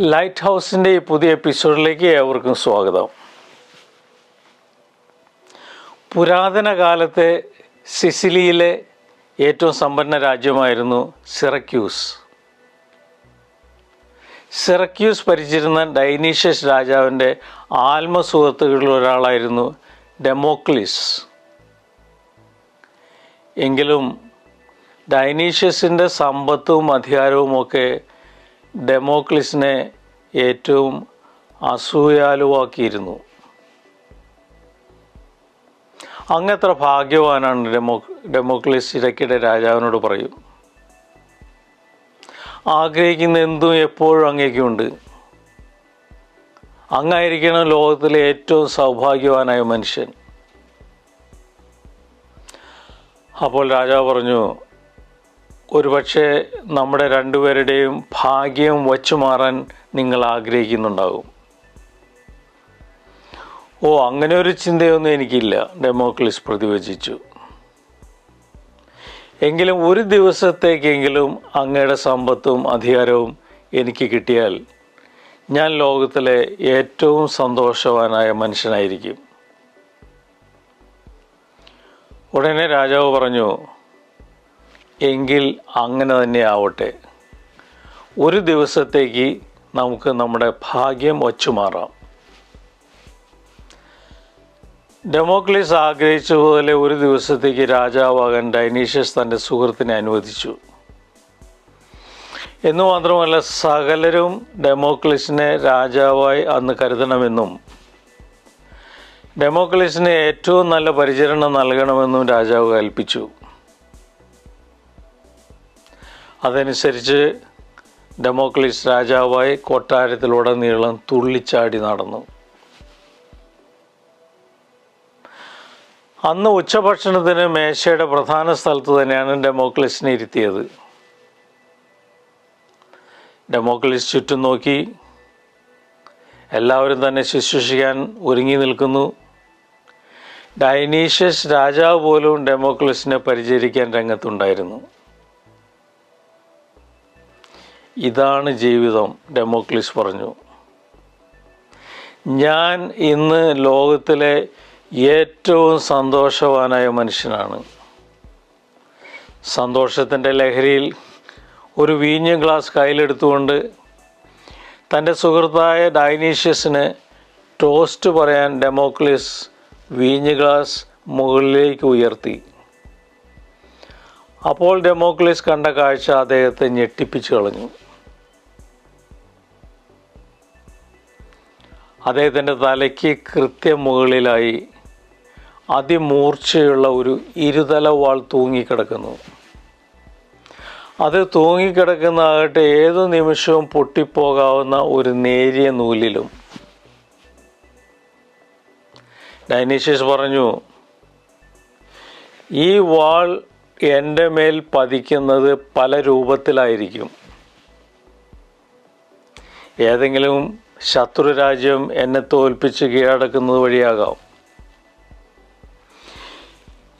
Light ഹൗസിന്റെ ഈ പുതിയ എപ്പിസോഡിലേക്ക് ഏവർക്കും സ്വാഗതം. പുരാതന കാലത്തെ സിസിലിയിലെ ഏറ്റവും സമ്പന്ന രാജ്യമായിരുന്നു സിറക്യൂസ്. സിറക്യൂസ് ഭരിച്ചിരുന്ന ഡൈനീഷ്യസ് രാജാവിന്റെ ആത്മസുഹൃത്തുക്കളിൽ ഒരാളായിരുന്നു ഡെമോക്ലിസ്. എങ്കിലും ഡൈനീഷ്യസിന്റെ സമ്പത്തും അധികാരവും ഒക്കെ ഡെമോക്ലിസിനെ ഏറ്റവും അസൂയാലുവാക്കിയിരുന്നു. അങ്ങത്ര ഭാഗ്യവാനാണ് ഡെമോ ഡെമോക്ലിസ് ഇടയ്ക്കിടെ രാജാവിനോട് പറയും. ആഗ്രഹിക്കുന്ന എന്തും എപ്പോഴും അങ്ങേക്കുണ്ട്. അങ്ങായിരിക്കണം ലോകത്തിലെ ഏറ്റവും സൗഭാഗ്യവാനായ മനുഷ്യൻ. അപ്പോൾ രാജാവ് പറഞ്ഞു ഒരുപക്ഷെ നമ്മുടെ രണ്ടുപേരുടെയും ഭാഗ്യം വച്ചു മാറാൻ നിങ്ങൾ ആഗ്രഹിക്കുന്നുണ്ടാകും. ഓ അങ്ങനെ ഒരു ചിന്തയൊന്നും എനിക്കില്ല ഡെമോക്ലിസ് പ്രതിവചിച്ചു. എങ്കിലും ഒരു ദിവസത്തേക്കെങ്കിലും അങ്ങയുടെ സമ്പത്തും അധികാരവും എനിക്ക് കിട്ടിയാൽ ഞാൻ ലോകത്തിലെ ഏറ്റവും സന്തോഷവാനായ മനുഷ്യനായിരിക്കും. ഉടനെ രാജാവ് പറഞ്ഞു എങ്കിൽ അങ്ങനെ തന്നെ ആവട്ടെ. ഒരു ദിവസത്തേക്ക് നമുക്ക് നമ്മുടെ ഭാഗ്യം ഒച്ചുമാറാം ഡെമോക്ലിസ് ആഗ്രഹിച്ചതുപോലെ ഒരു ദിവസത്തേക്ക് രാജാവാകാൻ ഡൈനീഷ്യസ് തന്റെ സുഹൃത്തിനെ അനുവദിച്ചു. എന്നു മാത്രമല്ല സകലരും ഡെമോക്ലിസിനെ രാജാവായി അന്ന് കരുതണമെന്നും ഡെമോക്ലിസിന് ഏറ്റവും നല്ല പരിചരണം നൽകണമെന്നും രാജാവ് കൽപ്പിച്ചു. അതനുസരിച്ച് ഡെമോക്ലിസ് രാജാവായി കൊട്ടാരത്തിലുടനീളം തുള്ളിച്ചാടി നടന്നു. അന്ന് ഉച്ചഭക്ഷണത്തിന് മേശയുടെ പ്രധാന സ്ഥലത്ത് തന്നെയാണ് ഡെമോക്ലിസിനെ ഇരുത്തിയത്. ഡെമോക്ലിസ് ചുറ്റും നോക്കി എല്ലാവരും തന്നെ ശുശ്രൂഷിക്കാൻ ഒരുങ്ങി നിൽക്കുന്നു. ഡൈനീഷ്യസ് രാജാവ് പോലും ഡെമോക്ലിസിനെ പരിചരിക്കാൻ രംഗത്തുണ്ടായിരുന്നു. ഇതാണ് ജീവിതം ഡെമോക്ലിസ് പറഞ്ഞു. ഞാൻ ഇന്ന് ലോകത്തിലെ ഏറ്റവും സന്തോഷവാനായ മനുഷ്യനാണ്. സന്തോഷത്തിന്റെ ലഹരിയിൽ ഒരു വീഞ്ഞ ഗ്ലാസ് കയ്യിലെടുത്തുകൊണ്ട് തന്റെ സുഹൃത്തായ ഡൈനീഷ്യസിന് ടോസ്റ്റ് പറയാൻ ഡെമോക്ലിസ് വീഞ്ഞ് ഗ്ലാസ് മുകളിലേക്ക് ഉയർത്തി. അപ്പോൾ ഡെമോക്ലിസ് കണ്ട കാഴ്ച അദ്ദേഹത്തെ ഞെട്ടിപ്പിച്ചു കളഞ്ഞു. അദ്ദേഹത്തിന്റെ തലയ്ക്ക് കൃത്യം മുകളിലായി അതിമൂർച്ചയുള്ള ഒരു ഇരുതല വാൾ തൂങ്ങിക്കിടക്കുന്നു. അത് തൂങ്ങിക്കിടക്കുന്നതാകട്ടെ ഏതു നിമിഷവും പൊട്ടിപ്പോകാവുന്ന ഒരു നേരിയ നൂലിലും. ഡൈനീഷ്യസ് പറഞ്ഞു ഈ വാൾ എന്റെ മേൽ പതിക്കുന്നത് പല രൂപത്തിലായിരിക്കും. ഏതെങ്കിലും ശത്രുരാജ്യം എന്നെ തോൽപ്പിച്ച് കീഴടക്കുന്നത് വഴിയാകാം.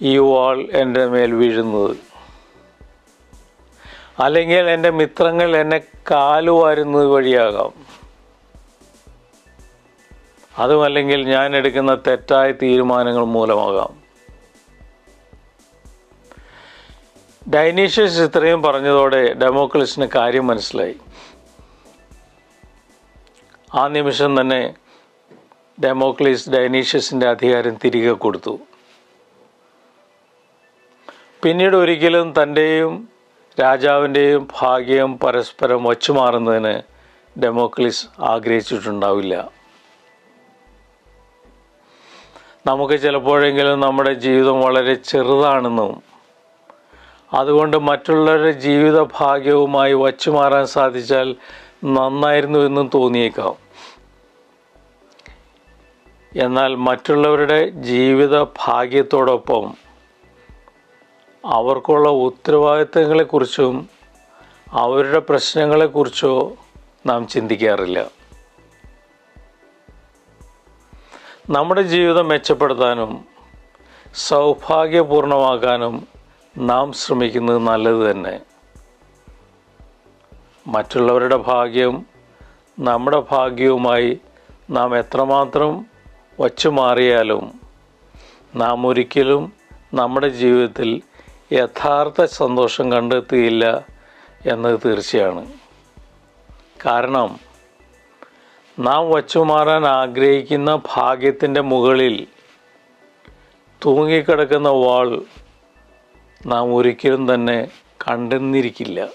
ഈ വാൾ എന്റെ മേൽ വീഴുന്നത്. അല്ലെങ്കിൽ എന്റെ മിത്രങ്ങൾ എന്നെ കാലുവാരുന്നത് വഴിയാകാം. അതുമല്ലെങ്കിൽ ഞാൻ എടുക്കുന്ന തെറ്റായ തീരുമാനങ്ങൾ മൂലമാകാം. ഡൈനീഷ്യസ് ഇത്രയും പറഞ്ഞതോടെ ഡെമോക്ലിസിന് കാര്യം മനസ്സിലായി. ആ നിമിഷം തന്നെ ഡെമോക്ലീസ് ഡൈനീഷ്യസിന്റെ അധികാരം തിരികെ കൊടുത്തു. പിന്നീട് ഒരിക്കലും തന്റെയും രാജാവിന്റെയും ഭാഗ്യം പരസ്പരം വച്ചുമാറുന്നതിന് ഡെമോക്ലിസ് ആഗ്രഹിച്ചിട്ടുണ്ടാവില്ല. നമുക്ക് ചിലപ്പോഴെങ്കിലും നമ്മുടെ ജീവിതം വളരെ ചെറുതാണെന്നും അതുകൊണ്ട് മറ്റുള്ളവരുടെ ജീവിത ഭാഗ്യവുമായി വച്ചുമാറാൻ സാധിച്ചാൽ നന്നായിരുന്നു എന്നും തോന്നിയേക്കാം. എന്നാൽ മറ്റുള്ളവരുടെ ജീവിത ഭാഗ്യത്തോടൊപ്പം അവർക്കുള്ള ഉത്തരവാദിത്തങ്ങളെക്കുറിച്ചും അവരുടെ പ്രശ്നങ്ങളെക്കുറിച്ചോ നാം ചിന്തിക്കാറില്ല. നമ്മുടെ ജീവിതം മെച്ചപ്പെടുത്താനും സൗഭാഗ്യപൂർണമാക്കാനും നാം ശ്രമിക്കുന്നത് നല്ലത് തന്നെ. മറ്റുള്ളവരുടെ ഭാഗ്യം നമ്മുടെ ഭാഗ്യവുമായി നാം എത്രമാത്രം വച്ചു മാറിയാലും നാം ഒരിക്കലും നമ്മുടെ ജീവിതത്തിൽ യഥാർത്ഥ സന്തോഷം കണ്ടെത്തിയില്ല എന്നത് തീർച്ചയാണ്. കാരണം നാം വച്ചുമാറാൻ ആഗ്രഹിക്കുന്ന ഭാഗ്യത്തിന്റെ മുകളിൽ തൂങ്ങിക്കിടക്കുന്ന വാൾ നാം ഒരിക്കലും തന്നെ കണ്ടെന്നിരിക്കില്ല.